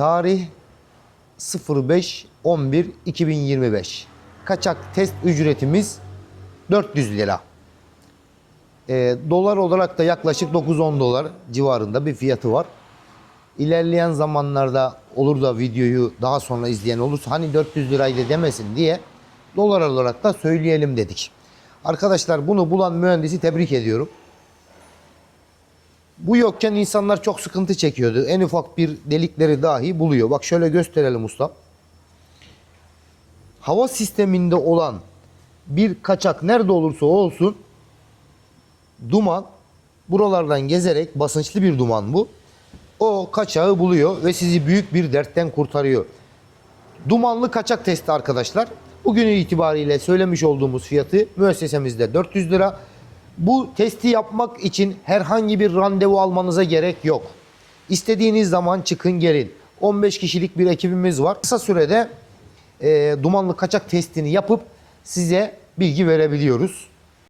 Tarih 05-11-2025. Kaçak test ücretimiz 400 lira. Ee, dolar olarak da yaklaşık 9-10 dolar civarında bir fiyatı var. İlerleyen zamanlarda olur da videoyu daha sonra izleyen olursa hani 400 liraydı demesin diye dolar olarak da söyleyelim dedik. Arkadaşlar bunu bulan mühendisi tebrik ediyorum. Bu yokken insanlar çok sıkıntı çekiyordu. En ufak bir delikleri dahi buluyor. Bak şöyle gösterelim usta. Hava sisteminde olan bir kaçak nerede olursa olsun duman buralardan gezerek basınçlı bir duman bu. O kaçağı buluyor ve sizi büyük bir dertten kurtarıyor. Dumanlı kaçak testi arkadaşlar. Bugün itibariyle söylemiş olduğumuz fiyatı müessesemizde 400 lira. Bu testi yapmak için herhangi bir randevu almanıza gerek yok. İstediğiniz zaman çıkın gelin. 15 kişilik bir ekibimiz var. Kısa sürede e, dumanlı kaçak testini yapıp size bilgi verebiliyoruz.